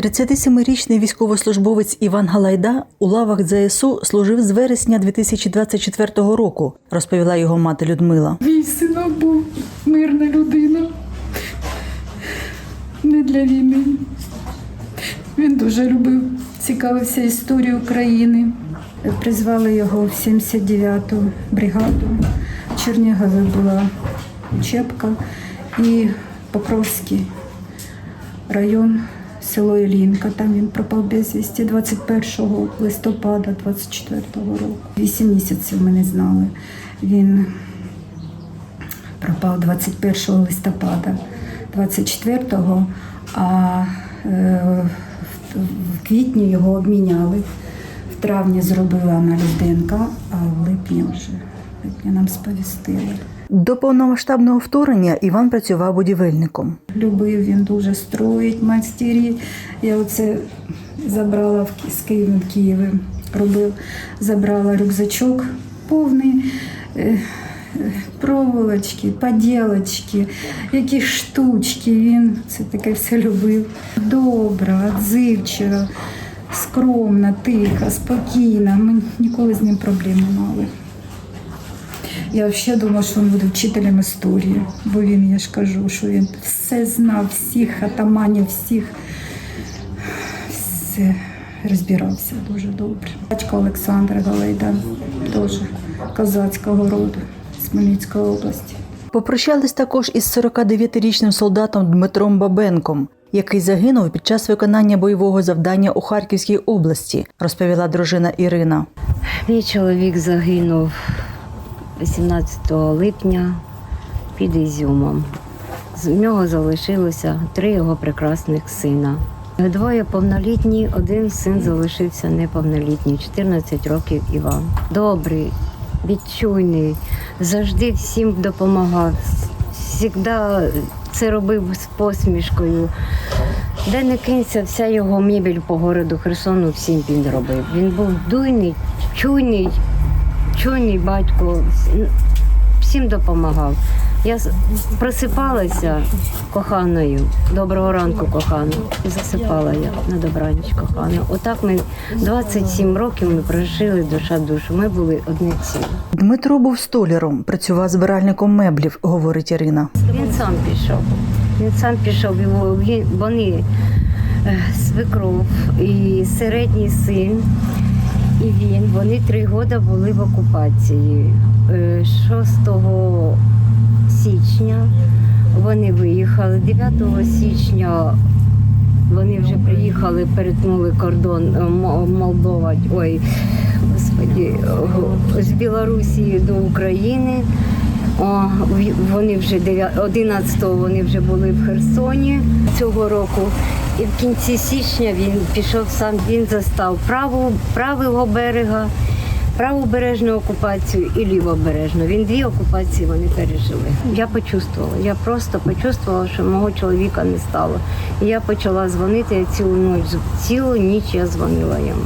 37-річний військовослужбовець Іван Галайда у лавах ЗСУ служив з вересня 2024 року, розповіла його мати Людмила. Мій синок був мирна людина. Не для війни. Він дуже любив, цікавився історією України. Призвали його в 79-ту бригаду. В Чернігові була Чепка і Покровський район, село Ілінка. Там він пропав безвісті 21 листопада 24 року. Вісім місяців ми не знали. Він пропав 21 листопада 24-го, а е, в, квітні його обміняли. В травні зробили аналіз ДНК, а в липні вже липні нам сповістили. До повномасштабного вторгнення Іван працював будівельником. Любив він дуже строїть, майстеріть. Я оце забрала з Києва, в Києві робив, забрала рюкзачок повний. е, е, Проволочки, поділочки, якісь штучки. Він це таке все любив. Добра, відзивчива, скромна, тиха, спокійна. Ми ніколи з ним проблем не мали. Я взагалі думала, що він буде вчителем історії, бо він, я ж кажу, що він все знав, всіх атаманів, всіх все розбирався дуже добре. Батько Олександр Галайда, теж козацького роду з Хмельницької області. Попрощались також із 49-річним солдатом Дмитром Бабенком, який загинув під час виконання бойового завдання у Харківській області, розповіла дружина Ірина. Мій чоловік загинув 18 липня під Ізюмом. З нього залишилося три його прекрасних сина. Двоє повнолітні, один син залишився неповнолітній, 14 років Іван. Добрий, відчуйний, завжди всім допомагав, завжди це робив з посмішкою. Де не кинься, вся його мебель по городу Херсону всім він робив. Він був дуйний, чуйний, чуйний батько, всім допомагав. Я просипалася коханою, доброго ранку, кохана, і засипала я на добраніч, кохана. Отак ми 27 років ми прожили душа душу. Ми були одне ціле. Дмитро був столяром, працював збиральником меблів, говорить Ірина. Він сам пішов. Він сам пішов, його, він, вони е, свекров і середній син, і він. Вони три роки були в окупації. Е, 6 січня вони виїхали. 9 січня вони вже приїхали, перетнули кордон е, Мо- Молдова, ой, господі, з Білорусі до України. О, вони вже 11-го вони вже були в Херсоні цього року. І в кінці січня він пішов сам, він застав праву, правого берега, правобережну окупацію і лівобережну. Він дві окупації вони пережили. Я почувствувала, я просто почувствувала, що мого чоловіка не стало. І я почала дзвонити я цілу ніч, цілу ніч я дзвонила йому.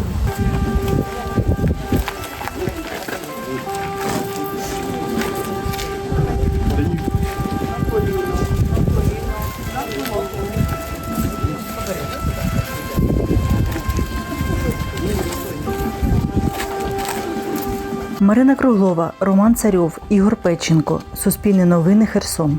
Марина Круглова, Роман Царьов, Ігор Печенко. Суспільне новини Херсон.